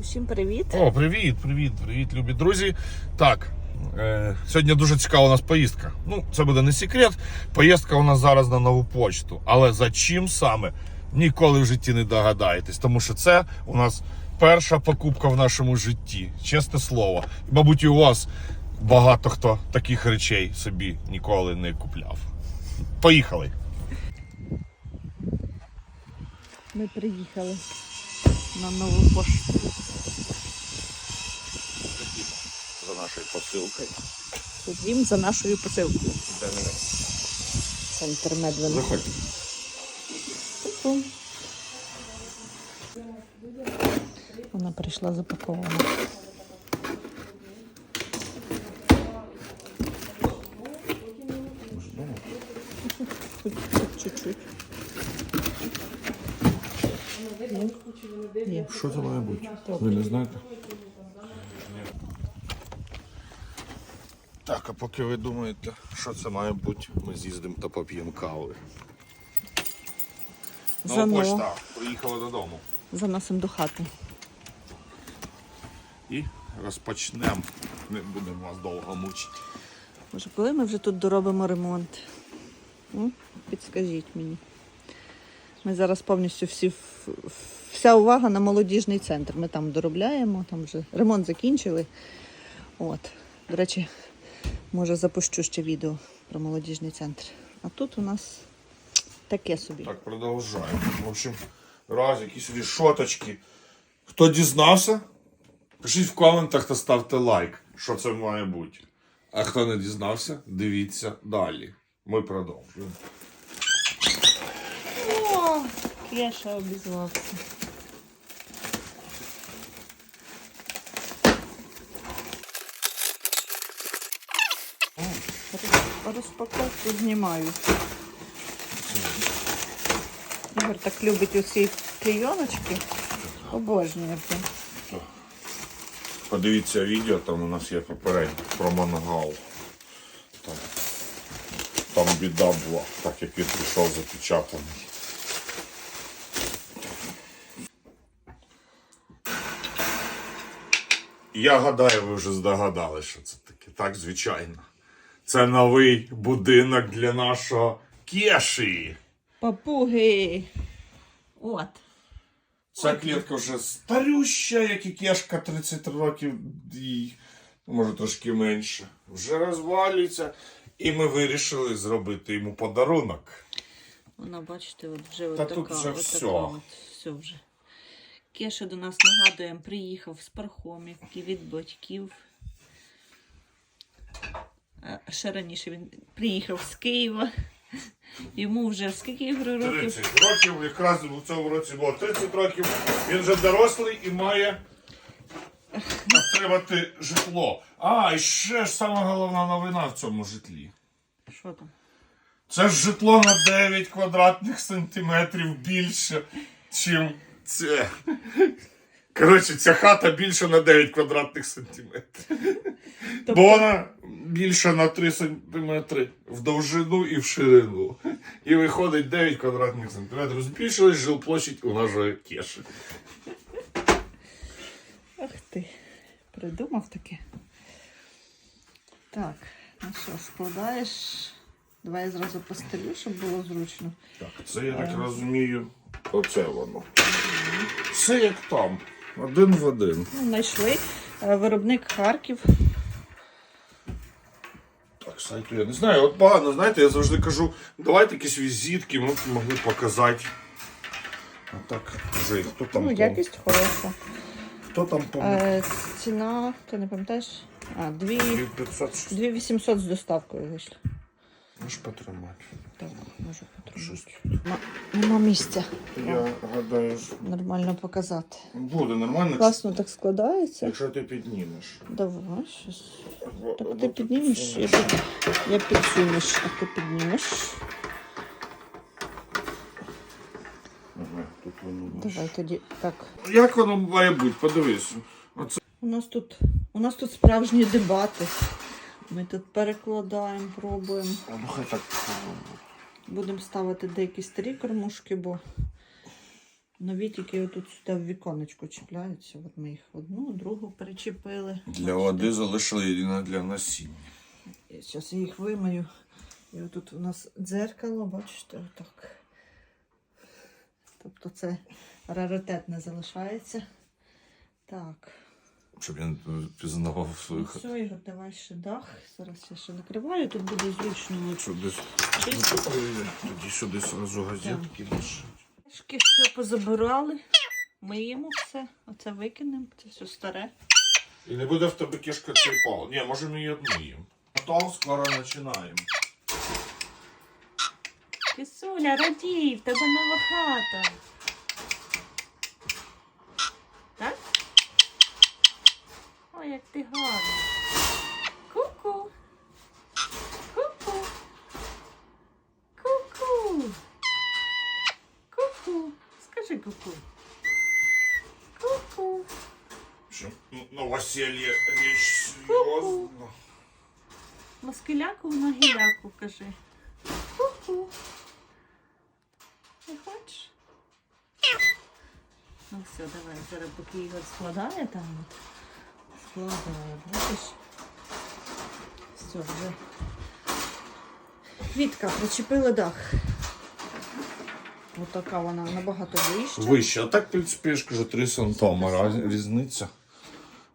Усім привіт. О, привіт, привіт, привіт, любі друзі. Так, е, сьогодні дуже цікава у нас поїздка. Ну, це буде не секрет. Поїздка у нас зараз на нову почту. Але за чим саме? Ніколи в житті не догадаєтесь, тому що це у нас перша покупка в нашому житті. Чесне слово. І, мабуть, і у вас багато хто таких речей собі ніколи не купляв. Поїхали. Ми приїхали на нову пошту. За нашою посилкою. Ходім за нашою посилкою. Центр Медвина. Заходь. Вона прийшла запакована. Чуть-чуть. Що це має бути? Ви не знаєте? Так, а поки ви думаєте, що це має бути, ми з'їздимо та поп'ємо кави. Ну, почта. Приїхали додому. Заносимо до хати. І розпочнемо. Не будемо вас довго мучити. Може, коли ми вже тут доробимо ремонт? М? Підскажіть мені. Ми зараз повністю всі, вся увага на молодіжний центр. Ми там доробляємо, там вже ремонт закінчили. От. До речі, може запущу ще відео про молодіжний центр. А тут у нас таке собі. Так, продовжаємо. В общем, раз, якісь рішоточки. Хто дізнався? Пишіть в коментах та ставте лайк, що це має бути. А хто не дізнався, дивіться далі. Ми продовжуємо. О, Кеша обізвався. Розпаковку знімаю. Ігор так любить усі клейоночки. Обожнює це. Подивіться відео, там у нас є попередньо про мангал. Там, там біда була, так як він прийшов запечатаний. Я гадаю, ви вже здогадали, що це таке. Так, звичайно. Це новий будинок для нашого кеші. Папуги. От. Ця клітка вже старюща, як і кешка 30 років, і може трошки менше. Вже розвалюється. І ми вирішили зробити йому подарунок. Вона, бачите, от вже Та от тут така, вже от всьо. така от, все вже. Кеша до нас нагадуємо, приїхав з пархомівки від батьків. Ще раніше він приїхав з Києва. Йому вже скільки ігри років? 30 років, якраз у цьому році було 30 років. Він вже дорослий і має отримати житло. А, і ще ж сама головна новина в цьому житлі. Що там? Це ж житло на 9 квадратних сантиметрів більше, чим це. Коротше, ця хата більше на 9 квадратних сантиметрів. Тобто- Бо вона більше на 3 сантиметри в довжину і в ширину. І виходить 9 квадратних сантиметрів. Збільшилась жилплощадь у нашої кеші. Ах ти, придумав таке. Так, ну що, складаєш. Давай я зразу постелю, щоб було зручно. Так, це я так розумію. Оце воно. Все як там. Один в один. Ну, знайшли. Е, Виробник Харків. Сайту я не знаю. От погано, знаєте, я завжди кажу, давайте якісь візитки, ми б могли показати. А так, вже хто там? Ну, якість хороша. Хто там Е, ціна, ти не пам'ятаєш? А, 2, 500 2800 з доставкою вийшло. Можеш потримати. Так, можу потримати. Щось. Нема, місця Я гадаю, що нормально показати. буде нормально, Класно так складається. якщо ти піднімеш. Давай, щас. Так ти піднімеш, я, під... я підсунеш, а ти піднімеш. Ага, тут воно. Давай тоді. Так. Як воно має бути? Подивись. Оце У нас тут, у нас тут справжні дебати. Ми тут перекладаємо, пробуємо. ну хай так. Будемо ставити деякі старі кормушки, бо Нові тільки отут сюди в віконечко чіпляються. От ми їх одну, другу перечепили. Для води залишили єдине для насіння. Зараз я їх вимию. І отут у нас дзеркало, бачите, отак. Тобто це раритет не залишається. Так. Щоб він пізнавав Ну, своїх. все, Ігор, давай ще дах. Зараз я ще накриваю, тут буде зручно. от десь чистити. тоді сюди сразу газетки лишити. Шки все позабирали. Миємо все. Оце викинемо, це все старе. І не буде в тебе кишка цей. Ні, може ми її одмиємо. Потім скоро починаємо. Кисуля, радій, в тебе нова хата. Так? Ой, як ти гарний. Ку-ку. Ку-ку. Ку-ку. Ку-ку. Скажи ку-ку. Ку-ку. Що ну, новоселье річ серйозно. Москаляку на гіляку кажи. Ку-ку. Не хочеш? Ну все, давай, зараз поки Ігор складає там. От. Складає, бачиш? Все, вже. Квітка, причепила дах. Отака вона набагато вища. Вище, а так, в принципі, я ж кажу, 3 сантома різниця.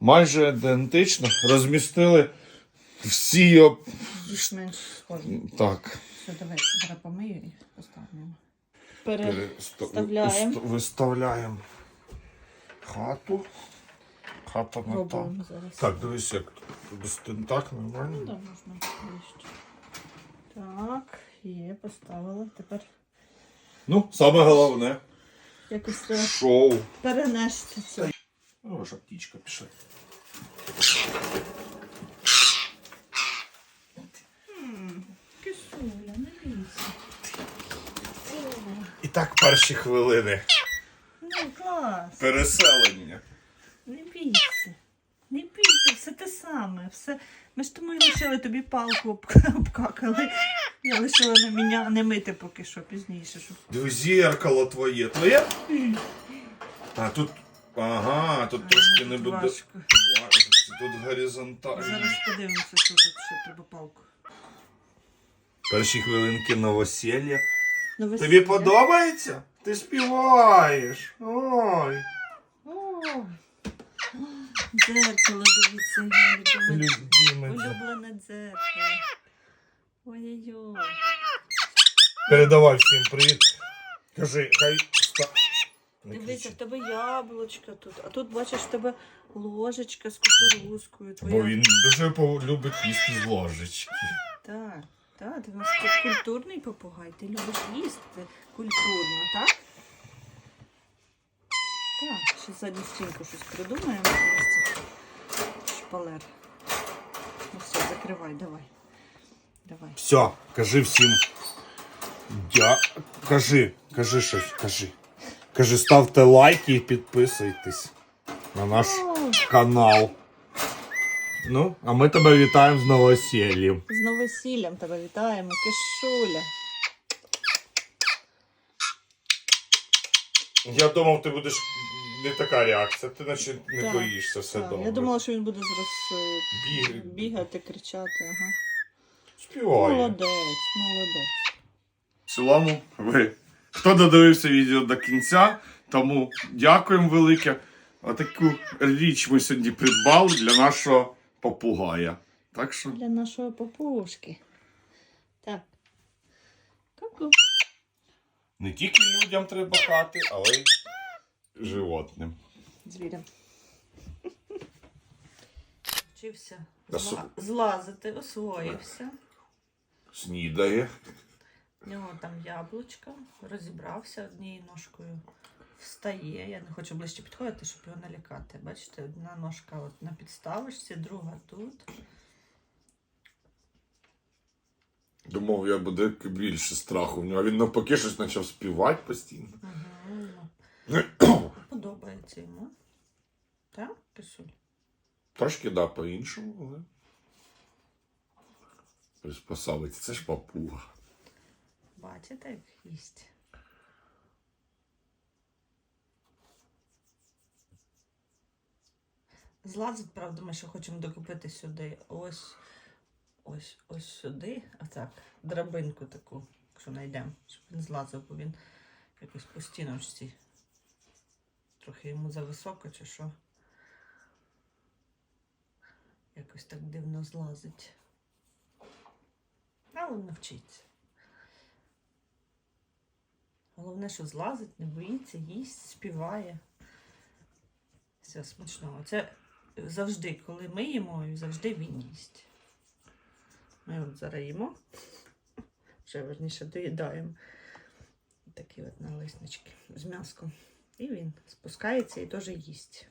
Майже ідентично. Розмістили всі. об- Більш-менш схожі. Так. Все, давай, зараз помию і поставимо. Переставляємо. Виставляємо хату. Хата. Пробуємо зараз. Так, дивись, як тут так Ну, нормально. да, можна ближче. Так, є, поставила. Тепер Ну, саме головне. якось треба Шоу. перенести це. Ну, ваша птічка пішла. Кисуля, не бійся. І так перші хвилини. Ну, клас. Переселення. Не бійся. Не бійся, все те саме. Все. Ми ж тому і лишили тобі палку об- обкакали. Я лишила не міня, не мити поки що пізніше. Щоб... Диви, зеркало твоє. Твоє? А тут. Ага, тут трошки не буде. важко. Тут горизонтально. Зараз подивимося, що тут ще треба палку. Перші хвилинки новосілля. Ну, Тобі подобається? Ти співаєш. Ой. О, дзеркало, дивіться, любиме, улюблене дзеркало. Ой-ой-ой. Передавай всім привіт. Кажи, хай. Дивися, в тебе яблучка тут, а тут бачиш в тебе ложечка з кукурузкою. Твоя... Бо він дуже любить їсти з ложечки. Так, так, ти у нас культурний попугай, ти любиш їсти культурно, так? Так, ще задню стінку щось придумаємо. ось це Шпалер. Ну все, закривай, давай. Давай. Все, кажи всім. Дя... Кажи, кажи щось, кажи. Кажи, ставте лайки і підписуйтесь на наш О, канал. Ну, а ми тебе вітаємо з новосіллям. з новосіллям тебе вітаємо, кишуля. Я думав, ти будеш Не така реакція. Ти наче не Так, боїшся, все Так, добре. я думала, що він буде зараз е, Біг... бігати, кричати. Ага. Співає. Молодець, молодець. В цілому, ви хто додивився відео до кінця, тому дякуємо велике. Отаку річ ми сьогодні придбали для нашого попугая. Так що Для нашої попушки. Так. Ку-ку. не тільки людям треба хати, але й животним. Звірям. Вчився зла... злазити, освоївся. Снідає. В нього там яблучко, розібрався однією ножкою. Встає. Я не хочу ближче підходити, щоб його налякати. Бачите, одна ножка от на підставочці, друга тут. Думав, я буде більше страху в нього. А він навпаки щось почав співати постійно. Угу. подобається йому. Так, Кисуль? Трошки, да, по-іншому, але приспособиться. Це ж папуга. Бачите, як їсть. Злазить, правда, ми ще хочемо докупити сюди ось ось ось сюди. А так, драбинку таку, якщо знайдемо, щоб він злазив, бо він якось по стіночці Трохи йому зависоко чи що. Якось так дивно злазить. Але навчиться. Головне, що злазить, не боїться, їсть, співає. Все смачного. Це завжди, коли ми їмо, завжди він їсть. Ми от зараз їмо, вже верніше доїдаємо такі от налиснички з м'яском. І він спускається і теж їсть.